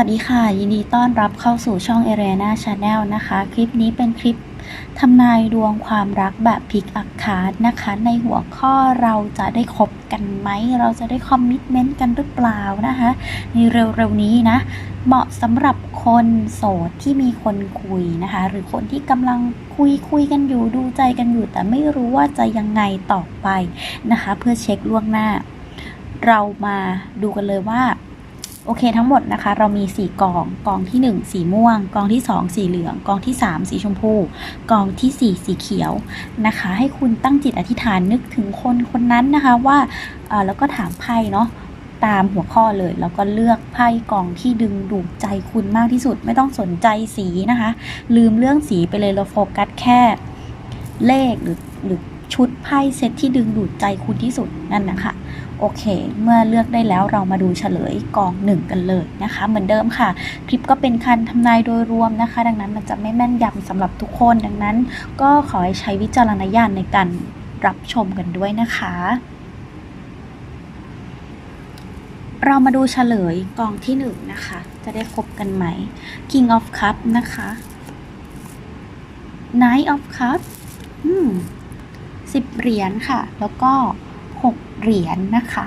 วัสดีค่ะ ยินดีต้อนรับเข้าสู่ช่อง a r e n a Channel นะคะ คลิปนี้เป็นคลิปทำนายดวงความรักแบบพิกอักคาดนะคะ ในหัวข้อเราจะได้คบกันไหม เราจะได้คอมมิชเมนต์กันหรือเปล่านะคะ ในเร็วๆนี้นะ เหมาะสำหรับคนโสดที่มีคนคุยนะคะ หรือคนที่กำลังคุยคุยกันอยู่ดูใจกันอยู่ แต่ไม่รู้ว่าจะยังไงต่อไปนะคะ เพื่อเช็คล่วงหน้า เรามาดูกันเลยว่า โอเคทั้งหมดนะคะ เรามี 4กองกองที่ 1 สีม่วง กองที่ 2 สีเหลือง กองที่ 3 สีชมพู กองที่ 4 สีเขียวนะคะ ให้คุณตั้งจิตอธิษฐานนึกถึงคนคนนั้นนะคะว่าเออแล้วก็ถามไพ่เนาะตามหัวข้อเลย แล้วก็เลือกไพ่กองที่ดึงดูดใจคุณมากที่สุด ไม่ต้องสนใจสีนะคะ ลืมเรื่องสีไปเลยเราโฟกัสแค่เลขหรือหรือ ชุดไพ่เซตที่ดึงดูดใจคุณที่สุดนั่นนะคะโอเค เมื่อเลือกได้แล้วเรามาดูเฉลยกองหนึ่งกันเลยนะคะ เหมือนเดิมค่ะ คลิปก็เป็นคันทำนายโดยรวมนะคะ ดังนั้นมันจะไม่แม่นยำสำหรับทุกคนดังนั้น ก็ขอให้ใช้วิจารณญาณในการรับชมกันด้วยนะคะ เรามาดูเฉลยกองที่หนึ่งนะคะ จะได้ครบกันไหม King of Cup นะคะ Knight of Cup อืม สิบเหรียญค่ะ แล้วก็ 6 เหรียญนะคะ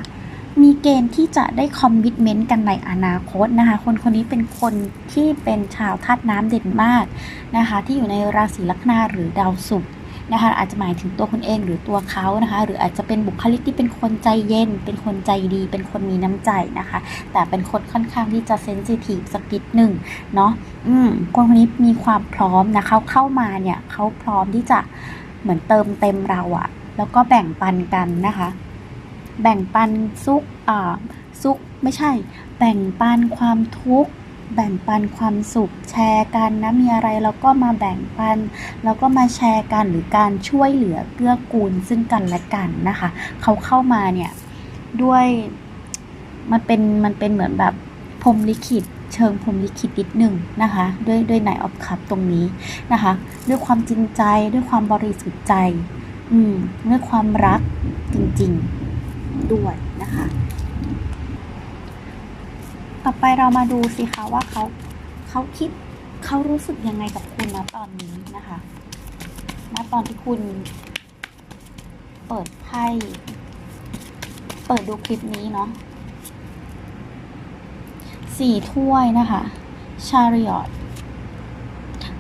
มีเกณฑ์ที่จะได้คอมมิชเมนต์กันในอนาคตนะคะ คนคนนี้เป็นคนที่เป็นชาวธาตุน้ำเด่นมากนะคะ ที่อยู่ในราศีลัคนาหรือดาวศุกร์นะคะอาจจะหมายถึงตัวคุณเองหรือตัวเขานะคะ หรืออาจจะเป็นบุคลิกที่เป็นคนใจเย็น เป็นคนใจดี เป็นคนมีน้ำใจนะคะ แต่เป็นคนค่อนข้างที่จะเซนซิทีฟสักนิดหนึ่งเนาะอืมคนคนนี้มีความพร้อมนะเขาเข้ามาเนี่ยเขาพร้อมที่จะ เหมือนเติมเต็มเราอะแล้วก็แบ่งปันกันนะคะ แบ่งปันซุกอ่าซุกไม่ใช่ แบ่งปันความทุกข์แบ่งปันความสุขแชร์กันนะมีอะไรเราก็มาแบ่งปัน แล้วก็มาแชร์กันหรือการช่วยเหลือเกื้อกูลซึ่งกันและกันนะคะ เขาเข้ามาเนี่ยด้วยมันเป็นมันเป็นเหมือนแบบพรมลิขิต เชิงพรมลิขิตนิดหนึ่งนะคะด้วยด้วยนออฟคัพตรงนี้นะคะ ด้วยความจริงใจด้วยความบริสุทธิ์ใจ อืมด้วยความรักจริงๆด้วยนะคะ ต่อไปเรามาดูสิคะว่าเขาเขาคิดเขารู้สึกยังไงกับคุณนะตอนนี้นะคะณตอนที่คุณเปิดไพ่เปิดดูคลิปนี้เนาะ สี่ถ้วยนะคะ ชาริออต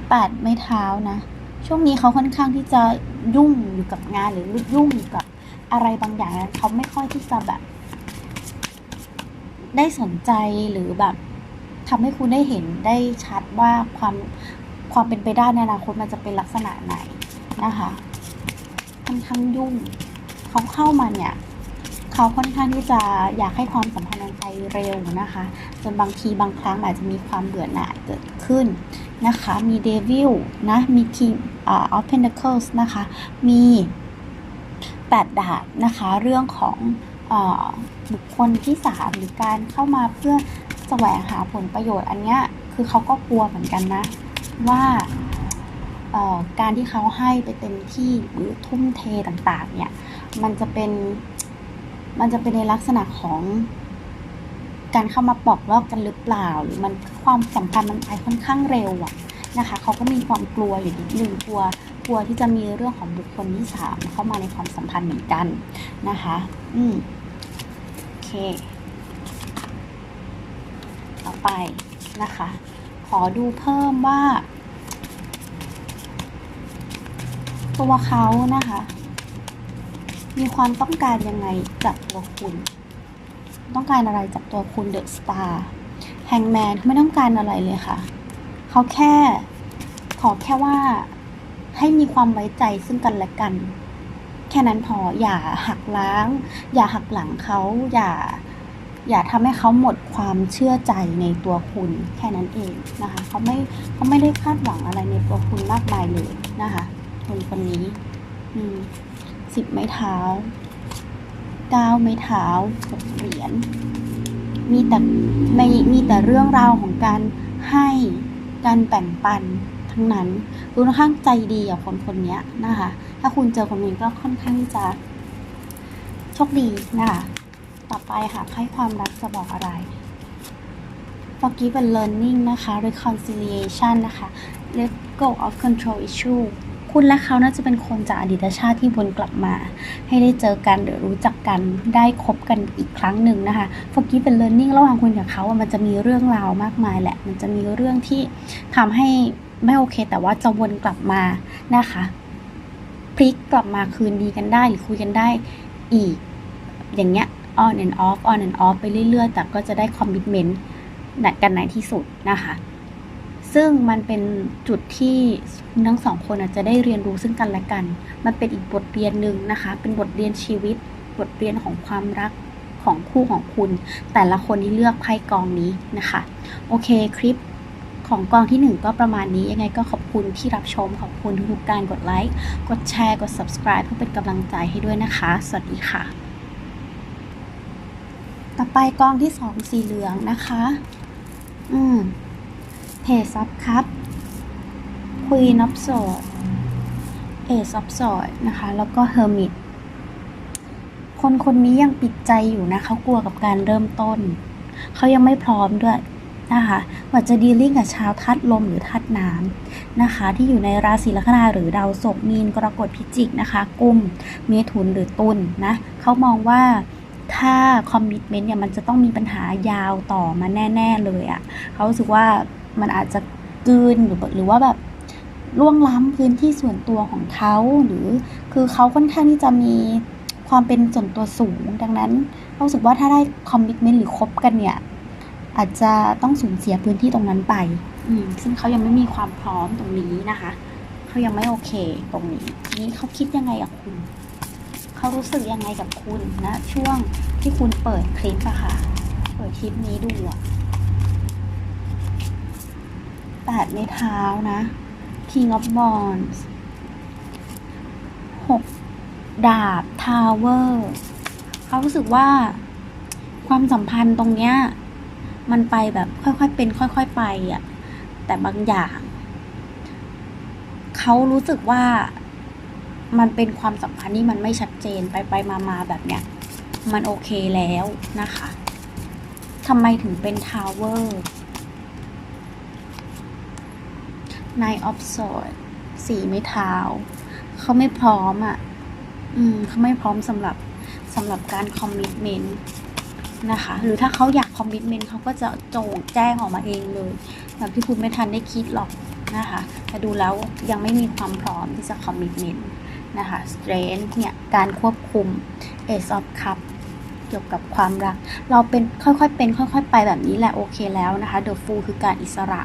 แปดไม้เท้านะ ช่วงนี้เขาค่อนข้างที่จะยุ่งอยู่กับงานหรือยุ่งอยู่กับอะไรบางอย่างนั้นเขาไม่ค่อยที่จะแบบ ได้สนใจหรือแบบทำให้คุณได้เห็นได้ชัดว่าความความเป็นไปได้ในอนาคตมันจะเป็นลักษณะไหนนะคะค่อนข้างยุ่งเขาเข้ามาเนี่ย เขาค่อนข้างที่จะอยากให้ความสัมพันธ์มันไปเร็วนะคะจนบางทีบางครั้งอาจจะมีความเบื่อหน่ายเกิดขึ้นนะคะ มีเดวิลนะมีทีมอ่าออฟเพนเดเคิลส์นะคะ มีแปดดาบนะคะ เรื่องของอบุคคลที่สามหรือการเข้ามาเพื่อแสวงหาผลประโยชน์อันเนี้ยคือเขาก็กลัวเหมือนกันนะ ว่าการที่เขาให้ไปเต็มที่หรือทุ่มเทต่างๆเนี่ยมันจะเป็น มันจะเป็นในลักษณะของการเข้ามาปอกลอกกันหรือเปล่า หรือมันความสัมพันธ์มันไปค่อนข้างเร็วอะนะคะเขาก็มีความกลัวอยู่นิดนึงกลัวกลัวที่จะมีเรื่องของบุคคลที่สามเข้ามาในความสัมพันธ์เหมือนกันนะคะ อืมโอเค ต่อไปนะคะ ขอดูเพิ่มว่า ตัวเขานะคะ มีความต้องการยังไงจากตัวคุณ ต้องการอะไรจากตัวคุณเดอะสตาร์แฮงแมนไม่ต้องการอะไรเลยค่ะ เขาแค่ ขอแค่ว่าให้มีความไว้ใจซึ่งกันและกัน แค่นั้นพออย่าหักล้าง อย่าหักหลังเขาอย่า อย่าทำให้เขาหมดความเชื่อใจในตัวคุณ แค่นั้นเองนะคะเขาไม่เขาไม่ได้คาดหวังอะไรในตัวคุณมากมายเลยนะคะคนคนนี้ อืม สิบไม้เท้าเก้าไม้เท้าหกเหรียญมีแต่ไม่มีแต่เรื่องราวของการให้การแบ่งปันทั้งนั้นค่อนข้างใจดีอะคนคนนี้นะคะ ถ้าคุณเจอคนนี้ก็ค่อนข้างจะโชคดีนะคะต่อไปค่ะไพ่ความรักจะบอกอะไร forgive and learning นะคะ reconciliation นะคะ let go of control issue คุณและเขาน่าจะเป็นคนจากอดีตชาติที่วนกลับมา ให้ได้เจอกันหรือรู้จักกันได้คบกันอีกครั้งหนึ่งนะคะ forgive and learning ระหว่างคุณกับเขาอะมันจะมีเรื่องราวมากมายแหละ มันจะมีเรื่องที่ทำให้ไม่โอเค แต่ว่าจะวนกลับมานะคะพลิกกลับมาคืนดีกันได้หรือคุยกันได้อีก อย่างเงี้ย on and off on and off ไปเรื่อยๆ แต่ก็จะได้ commitment กันในที่สุดนะคะ ซึ่งมันเป็นจุดที่ทั้งสองคนอาจจะได้เรียนรู้ซึ่งกันและกัน มันเป็นอีกบทเรียนหนึ่งนะคะ เป็นบทเรียนชีวิต บทเรียนของความรักของคู่ของคุณ แต่ละคนที่เลือกไพ่กองนี้นะคะ โอเคคลิปของกองที่หนึ่งก็ประมาณนี้ยังไงก็ขอบคุณที่รับชม ขอบคุณทุกการกดไลค์กดแชร์กด subscribe เพื่อเป็นกำลังใจให้ด้วยนะคะ สวัสดีค่ะ ต่อไปกองที่สองสีเหลืองนะคะ อืม เพจซับครับ Queen of Swords Ace of Swords นะคะ แล้วก็ Hermit คนคนนี้ยังปิดใจอยู่นะเขากลัวกับการเริ่มต้น เขายังไม่พร้อมด้วยนะคะว่าจะดีลิ่งกับชาวทัดลมหรือทัดน้ำนะคะ ที่อยู่ในราศีลัคนาหรือดาวศุกมีนกรกฎพิจิกนะคะ กุมเมถุนหรือตุลนนะเขามองว่าถ้าคอมมิชเมนต์เนี่ยมันจะต้องมีปัญหายาวต่อมาแน่ ๆ เลยอะ่ะเขารู้สึกว่า มันอาจจะกืนหรือหรือว่าแบบล่วงล้ำพื้นที่ส่วนตัวของเขาหรือคือเขาค่อนข้างที่จะมีความเป็นส่วนตัวสูง ดังนั้นรู้สึกว่าถ้าได้คอมมิชเมนต์หรือคบกันเนี่ย อาจจะต้องสูญเสียพื้นที่ตรงนั้นไป อืมซึ่งเขายังไม่มีความพร้อมตรงนี้นะคะเขายังไม่โอเคตรงนี้นี้เขาคิดยังไงกับคุณเขารู้สึกยังไงกับคุณนะ ช่วงที่คุณเปิดคลิปอะค่ะ เปิดคลิปนี้ดูอะ แปดไม้เท้านะ King of Wands หกดาบ Tower เขารู้สึกว่าความสัมพันธ์ตรงเนี้ย มันไปแบบค่อยๆเป็น ค่อย ๆ ไปอะแต่บางอย่างเขารู้สึกว่ามันเป็นความสัมพันธ์ที่มันไม่ชัดเจนไปไปมามาแบบเนี้ย มันโอเคแล้วนะคะทำไมถึงเป็นทาวเวอร์ Nine of s w o r d สีไม้เท้าเขาไม่พร้อมอะ อืมเขาไม่พร้อมสำหรับสำหรับการคอมมิชเมนต์นะคะ หรือถ้าเขาอยากคอมมิชเมนต์เขาก็จะโจงแจ้งออกมาเองเลย แบบที่คุณไม่ทันได้คิดหรอกนะคะ แต่ดูแล้วยังไม่มีความพร้อมที่จะคอมมิชเมนต์นะคะ strength เนี่ย การควบคุม ace of cup เกี่ยวกับความรัก เราเป็นค่อยๆเป็น ค่อย ๆ ไปแบบนี้แหละโอเคแล้วนะคะ the fool คือการอิสระ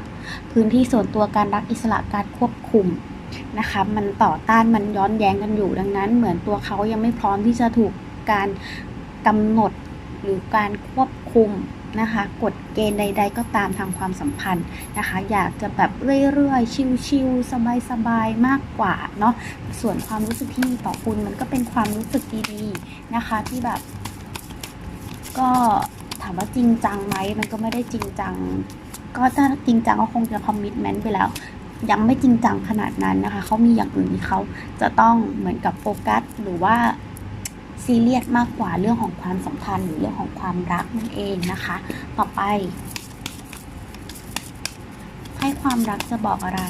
พื้นที่ส่วนตัวการรักอิสระการควบคุมนะคะมันต่อต้านมันย้อนแย้งกันอยู่ดังนั้น เหมือนตัวเขายังไม่พร้อมที่จะถูกการกำหนดหรือการควบคุมนะคะกฎเกณฑ์ใด ๆ ก็ตามทางความสัมพันธ์นะคะ อยากจะแบบเรื่อยๆ ชิลๆสบายๆ มากกว่าเนาะส่วนความรู้สึกที่มีต่อคุณมันก็เป็นความรู้สึกดีๆนะคะ ที่แบบ ก็ถามว่าจริงจังไหมมันก็ไม่ได้จริงจัง ก็ถ้าจริงจังก็คงจะคอมมิชเมนต์ไปแล้ว ยังไม่จริงจังขนาดนั้นนะคะเขามีอย่างอื่นที่เขาจะต้องเหมือนกับโฟกัสหรือว่าซีเรียสมากกว่าเรื่องของความสัมพันธ์หรือเรื่องของความรักนั่นเองนะคะ ต่อไปให้ความรักจะบอกอะไร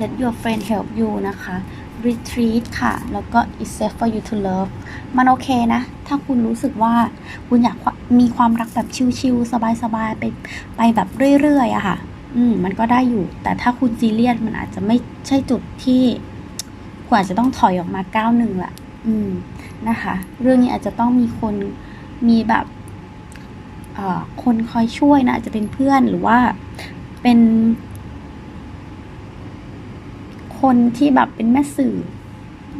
Let your friend help you นะคะ retreat ค่ะ แล้วก็ it's safe for you to love มันโอเคนะ ถ้าคุณรู้สึกว่าคุณอยากมีความรักแบบชิลๆ สบายๆ ไปไปแบบเรื่อยๆอะค่ะ อืม มันก็ได้อยู่ แต่ถ้าคุณซีเรียสมันอาจจะไม่ใช่จุดที่คุณอาจะต้องถอยออกมาก้าวหนึ่งละอืม นะคะ เรื่องนี้อาจจะต้องมีคนมีแบบเอ่อคนคอยช่วยนะอาจจะเป็นเพื่อนหรือว่าเป็น คนที่แบบเป็นแม่สื่อ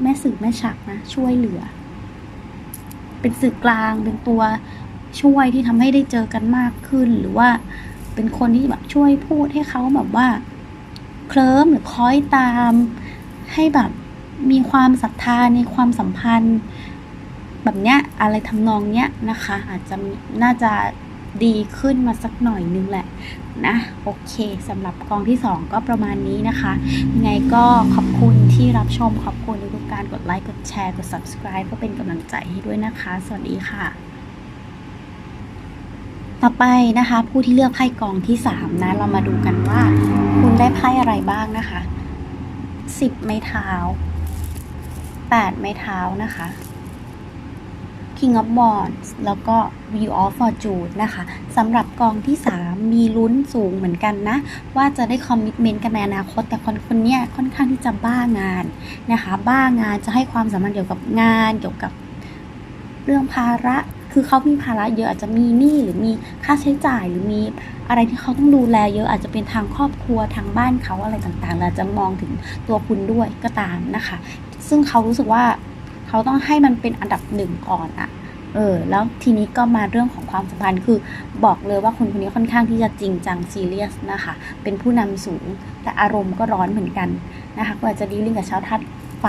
แม่สื่อแม่ชักนะ ช่วยเหลือ เป็นสื่อกลางเป็นตัวช่วยที่ทำให้ได้เจอกันมากขึ้น หรือว่าเป็นคนที่แบบช่วยพูดให้เขาแบบว่า เคลิ้มหรือคอยตาม ให้แบบมีความศรัทธาในความสัมพันธ์ แบบเนี้ยอะไรทำนองเนี้ยนะคะ อาจจะน่าจะ ดีขึ้นมาสักหน่อยนึงแหละนะโอเคสำหรับกองที่ 2 ก็ประมาณนี้นะคะยังไงก็ขอบคุณที่รับชมขอบคุณทุกการกดไลค์กดแชร์กด subscribe เพื่อเป็นกำลังใจให้ด้วยนะคะ สวัสดีค่ะ ต่อไปนะคะ ผู้ที่เลือกไพ่กองที่ 3 นะ เรามาดูกันว่า คุณได้ไพ่อะไรบ้างนะคะ 10 ไม้เท้า 8 ไม้เท้านะคะ King of Wands แล้วก็ Wheel of Fortune นะคะสำหรับกองที่ 3 มีลุ้นสูงเหมือนกันนะ ว่าจะได้คอมมิชเมนต์กันในอนาคต แต่คนคนนี้ค่อนข้างที่จะบ้างานนะคะ บ้างานจะให้ความสำคัญเกี่ยวกับงาน เกี่ยวกับเรื่องภาระคือเขามีภาระเยอะอาจจะมีหนี้หรือมีค่าใช้จ่ายหรือมีอะไรที่เขาต้องดูแลเยอะอาจจะเป็นทางครอบครัวทางบ้านเขาอะไรต่างๆเราจะมองถึงตัวคุณด้วยก็ตามนะคะ ซึ่งเขารู้สึกว่า เขาต้องให้มันเป็นอันดับหนึ่งก่อนอะเออ แล้วทีนี้ก็มาเรื่องของความสัมพันธ์ คือบอกเลยว่าคนคนนี้ค่อนข้างที่จะจริงจังซีเรียสนะคะ เป็นผู้นำสูง แต่อารมณ์ก็ร้อนเหมือนกันนะคะก็อาจจะดีลิ่งกับชาวทัดไฟ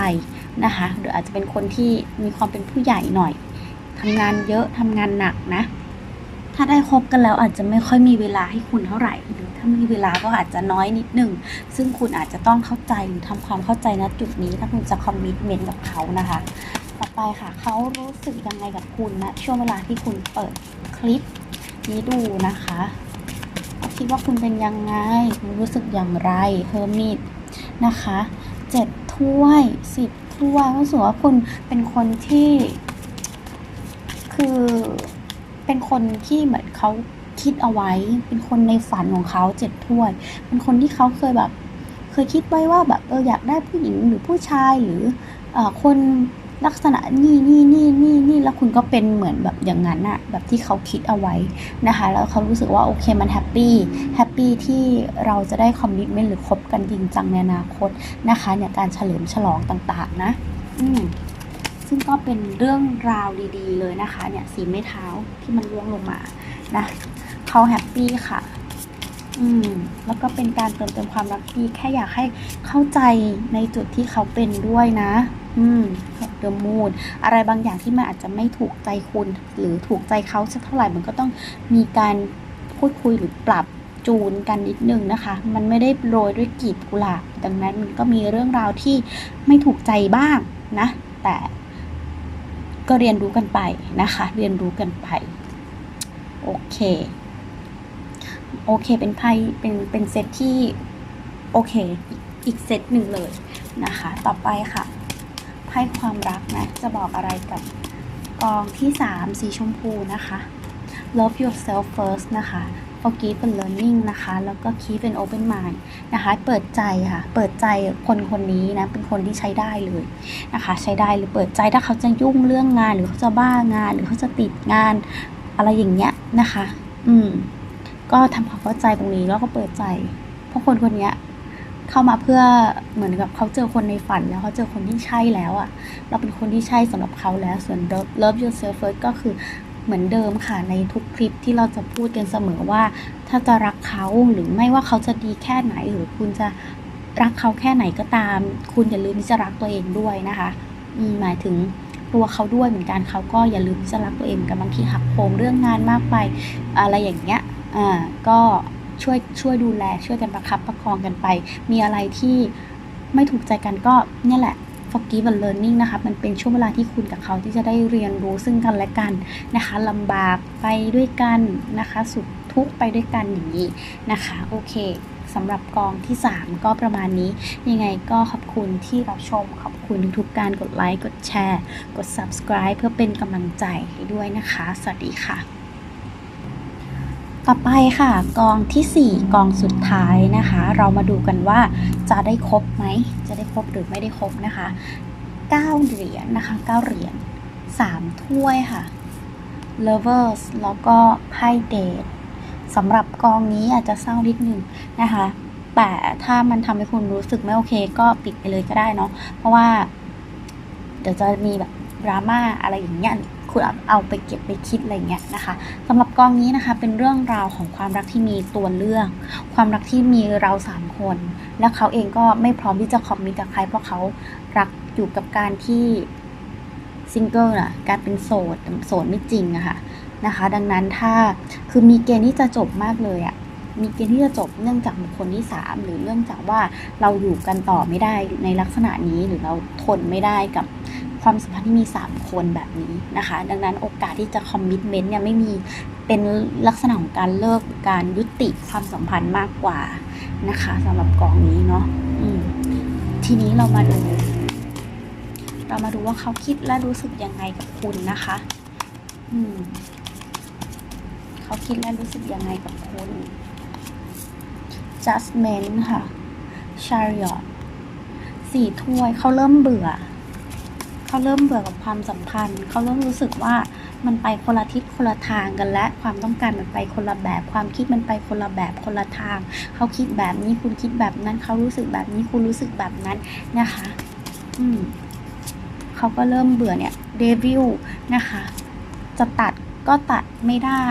นะคะหรืออาจจะเป็นคนที่มีความเป็นผู้ใหญ่หน่อยทำงานเยอะทำงานหนักนะ ถ้าได้คบกันแล้วอาจจะไม่ค่อยมีเวลาให้คุณเท่าไหร่ หรือถ้ามีเวลาก็อาจจะน้อยนิดหนึ่ง ซึ่งคุณอาจจะต้องเข้าใจหรือทำความเข้าใจณจุดนี้ ถ้าคุณจะคอมมิตเมนต์กับเขานะคะ ต่อไปค่ะเขารู้สึกยังไงกับคุณนะช่วงเวลาที่คุณเปิดคลิปนี้ดูนะคะเขาคิดว่าคุณเป็นยังไงคุณรู้สึกอย่างไรเฮอร์มิตนะคะเจ็ดถ้วยสิบถ้วยรู้สึกว่าคุณเป็นคนที่คือ เป็นคนที่เหมือนเขาคิดเอาไว้ เป็นคนในฝันของเขาเจ็ดถ้วย เป็นคนที่เขาเคยแบบ เคยคิดไว้ว่าแบบเอออยากได้ผู้หญิงหรือผู้ชายหรืออคนลักษณะนี่นี่นี่นี่นี่แล้วคุณก็เป็นเหมือนแบบอย่างนั้นอะแบบที่เขาคิดเอาไว้นะคะ แล้วเขารู้สึกว่าโอเคมันแฮปปี้แฮปปี้ที่เราจะได้คอมมิชเมนต์หรือคบกันจริงจังในอนาคตนะคะเนี่ยการเฉลิมฉลองต่างๆ นะ อืม ซึ่งก็เป็นเรื่องราวดีๆ เลยนะคะ เนี่ยสีไม้เท้าที่มันร่วงลงมานะเขาแฮปปี้ค่ะ อืม แล้วก็เป็นการเติมเต็มความรักที่แค่อยากให้เข้าใจในจุดที่เขาเป็นด้วยนะ อืมเดอะมูดอะไรบางอย่างที่มันอาจจะไม่ถูกใจคุณ หรือถูกใจเขาสักเท่าไหร่มันก็ต้องมีการพูดคุยหรือปรับจูนกันนิดนึงนะคะ มันไม่ได้โรยด้วยกลีบกุหลาบ ดังนั้นมันก็มีเรื่องราวที่ไม่ถูกใจบ้างนะ แต่ ก็เรียนรู้กันไปนะคะ เรียนรู้กันไป โอเค โอเค เป็นไพ่เป็นเป็นเซตที่โอเค อีกเซตหนึ่งเลยนะคะ ต่อไปค่ะไพ่ความรักนะ จะบอกอะไรกับกองที่ 3 สีชมพูนะคะ love yourself first นะคะ forgive and learning นะคะ แล้วก็ keep an open mind นะคะ เปิดใจค่ะ เปิดใจคนคนนี้นะ เป็นคนที่ใช้ได้เลยนะคะ ใช้ได้หรือเปิดใจถ้าเขาจะยุ่งเรื่องงาน หรือเขาจะบ้างาน หรือเขาจะติดงาน อะไรอย่างเงี้ยนะคะ อืม ก็ทำความเข้าใจตรงนี้แล้วก็เปิดใจ เพราะคนคนนี้เข้ามาเพื่อเหมือนกับเขาเจอคนในฝันแล้วเขาเจอคนที่ใช่แล้วอะ่ะ เราเป็นคนที่ใช่สำหรับเขาแล้วส่วน love yourself first ก็คือ เหมือนเดิมค่ะในทุกคลิปที่เราจะพูดกันเสมอว่า ถ้าจะรักเขาหรือไม่ว่าเขาจะดีแค่ไหนหรือคุณจะรักเขาแค่ไหนก็ตาม คุณอย่าลืมที่จะรักตัวเองด้วยนะคะหมายถึงตัวเขาด้วยเหมือนกันเขาก็อย่าลืมที่จะรักตัวเองกันบางทีหักโหมเรื่องงานมากไป อะไรอย่างเงี้ยอ่าก็ช่วยช่วยดูแลช่วยกันประคับประคองกันไป มีอะไรที่ไม่ถูกใจกันก็เนี่ยแหละ forgive and learning นะคะมันเป็นช่วงเวลาที่คุณกับเขาที่จะได้เรียนรู้ซึ่งกันและกันนะคะลำบากไปด้วยกันนะคะสุขทุกข์ไปด้วยกันอย่างนี้นะคะโอเคสำหรับกองที่ 3 ก็ประมาณนี้ ยังไงก็ขอบคุณที่รับชม ขอบคุณทุกๆการกดไลค์ กดแชร์ กด subscribe เพื่อเป็นกำลังใจให้ด้วยนะคะ สวัสดีค่ะ ต่อไปค่ะ กองทีสี่ 4 กองสุดท้ายนะคะ เรามาดูกันว่าจะได้ครบไหม จะได้ครบหรือไม่ได้ครบนะคะ 9 เหรียญนะคะ9เหรียญ3ถ้วยค่ะ lovers แล้วก็ไพ่เดทสำหรับกองนี้อาจจะเศร้านิดนึงนะคะ แต่ถ้ามันทำให้คุณรู้สึกไม่โอเค ก็ปิดไปเลยก็ได้เนาะเพราะว่า เดี๋ยวจะมีแบบดราม่าอะไรอย่างเงี้ย คุณเอาเอาไปเก็บไปคิดอะไรเงี้ยนะคะสำหรับกองนี้นะคะเป็นเรื่องราวของความรักที่มีตัวเลือก ความรักที่มีเราสามคน และเขาเองก็ไม่พร้อมที่จะคอมมิตกับใคร เพราะเขารักอยู่กับการที่ซิงเกิลน่ะการเป็นโสดโสดไม่จริงอะค่ะนะคะ ดังนั้นถ้าคือมีเกณฑ์ที่จะจบมากเลยอะมีเกณฑ์ที่จะจบเนื่องจากบุคคลที่สามหรือเนื่องจากว่าเราอยู่กันต่อไม่ได้ในลักษณะนี้หรือเราทนไม่ได้กับ ความสัมพันธ์ที่มี 3 คนแบบนี้นะคะ ดังนั้นโอกาสที่จะคอมมิชเมนต์เนี่ยไม่มีเป็นลักษณะของการเลิกการยุติความสัมพันธ์มากกว่านะคะสำหรับกองนี้เนาะทีนี้เรามาดูเรามาดูว่าเขาคิดและรู้สึกยังไงกับคุณนะคะ อืมเขาคิดและรู้สึกยังไงกับคุณ judgment ค่ะ chariot สี่ถ้วยเขาเริ่มเบื่อ เขาเริ่มเบื่อกับความสัมพันธ์ เขาเริ่มรู้สึกว่ามันไปคนละทิศคนละทางกันและความต้องการมันไปคนละแบบ ความคิดมันไปคนละแบบคนละทาง เขาคิดแบบนี้คุณคิดแบบนั้น เขารู้สึกแบบนี้คุณรู้สึกแบบนั้นนะคะ อืมเขาก็เริ่มเบื่อเนี่ยเดวิลนะคะ จะตัดก็ตัดไม่ได้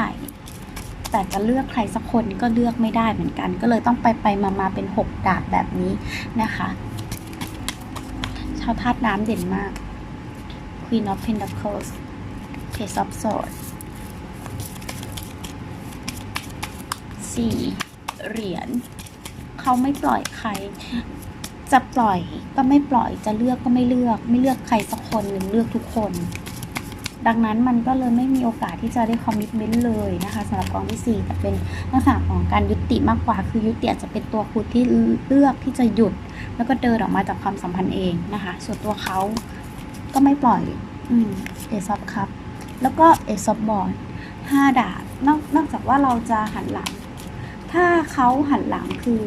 แต่จะเลือกใครสักคนก็เลือกไม่ได้เหมือนกัน ก็เลยต้องไปไปมามาเป็นหกดาบแบบนี้นะคะ ชาวธาตุน้ำเด่นมาก Queen of Pentacles Page of Swords สี่เหรียญเขาไม่ปล่อยใคร จะปล่อยก็ไม่ปล่อยจะเลือกก็ไม่เลือก ไม่เลือกใครสักคนหนึ่งเลือกทุกคน ดังนั้นมันก็เลยไม่มีโอกาสที่จะได้คอมมิชเมนต์เลยนะคะสำหรับกองที่ 4 แต่เป็นลักษณะของการยุติมากกว่า คือยุติอาจจะเป็นตัวคุณที่เลือกที่จะหยุด แล้วก็เดินออกมาจากความสัมพันธ์เองนะคะ ส่วนตัวเขา ก็ไม่ปล่อยเอซอฟครับ แล้วก็เอซอฟบอลห้าดาบนอกนอกจากว่าเราจะหันหลัง ถ้าเขาหันหลังคือ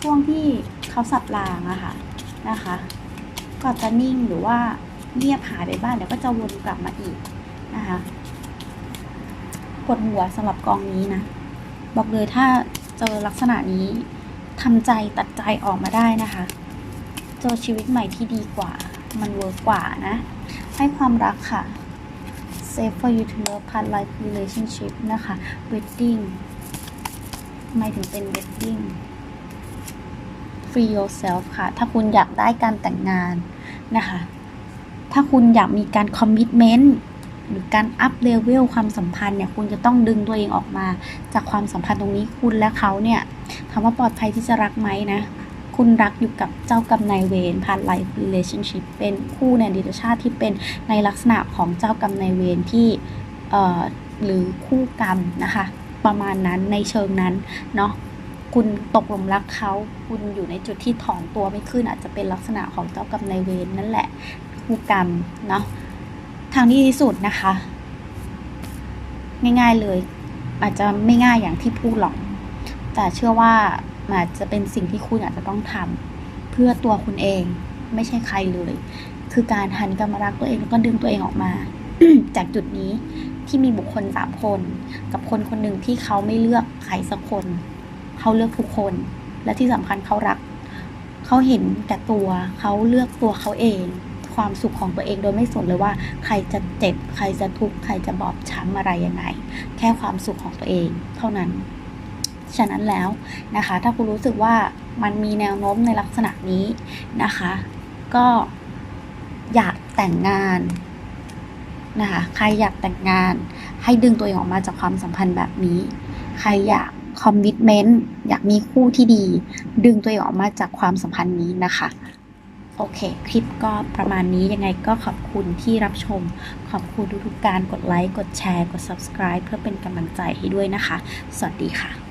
ช่วงที่เขาสับรางอะค่ะนะคะ ก็จะนิ่งหรือว่าเงียบหายไปบ้างเดี๋ยวก็จะวนกลับมาอีกนะคะปวดหัวสำหรับกองนี้นะ บอกเลยถ้าเจอลักษณะนี้ทำใจตัดใจออกมาได้นะคะ เจอชีวิตใหม่ที่ดีกว่า มันเวิร์กกว่านะ ให้ความรักค่ะ safe for you to love part life relationship นะคะ wedding หมายถึงเป็น wedding free yourself ค่ะ ถ้าคุณอยากได้การแต่งงานนะคะ ถ้าคุณอยากมีการคอมมิชเมนต์หรือการอัพเลเวลความสัมพันธ์เนี่ย คุณจะต้องดึงตัวเองออกมา จากความสัมพันธ์ตรงนี้คุณและเขาเนี่ยถามว่าปลอดภัยที่จะรักไหมนะ คุณรักอยู่กับเจ้ากรรมนายเวรผ่าน life relationship เป็นคู่ในอดีตชาติที่เป็นในลักษณะของเจ้ากรรมนายเวรที่เอ่อหรือคู่กรรมนะคะ ประมาณนั้นในเชิงนั้นเนาะคุณตกหลุมรักเขาคุณอยู่ในจุดที่ถอนตัวไม่ขึ้นอาจจะเป็นลักษณะของเจ้ากรรมนายเวรนั่นแหละคู่กรรมเนาะทางที่ดีที่สุดนะคะ ง่ายๆเลย อาจจะไม่ง่ายอย่างที่พูดหรอก แต่เชื่อว่า มันอาจจะเป็นสิ่งที่คุณอาจจะต้องทำเพื่อตัวคุณเองไม่ใช่ใครเลย คือการหันกลับมารักตัวเองแล้วก็ดึงตัวเองออกมา จากจุดนี้ที่มีบุคคลสามคน กับคนคนหนึ่งที่เขาไม่เลือกใครสักคน เขาเลือกทุกคน และที่สำคัญเขารัก เขาเห็นแต่ตัวเขาเลือกตัวเขาเอง ความสุขของตัวเองโดยไม่สนเลยว่า ใครจะเจ็บใครจะทุกข์ใครจะบอบช้ำอะไรยังไง แค่ความสุขของตัวเอง เท่านั้น ฉะนั้นแล้วนะคะ ถ้าคุณรู้สึกว่ามันมีแนวโน้มในลักษณะนี้นะคะ ก็อยากแต่งงานนะคะใครอยากแต่งงานให้ดึงตัวเองออกมาจากความสัมพันธ์แบบนี้ ใครอยากคอมมิชเมนต์อยากมีคู่ที่ดี ดึงตัวเองออกมาจากความสัมพันธ์นี้นะคะ โอเค คลิปก็ประมาณนี้ยังไงก็ขอบคุณที่รับชม ขอบคุณทุกๆการกดไลค์ กดแชร์ กด subscribe เพื่อเป็นกำลังใจให้ด้วยนะคะ สวัสดีค่ะ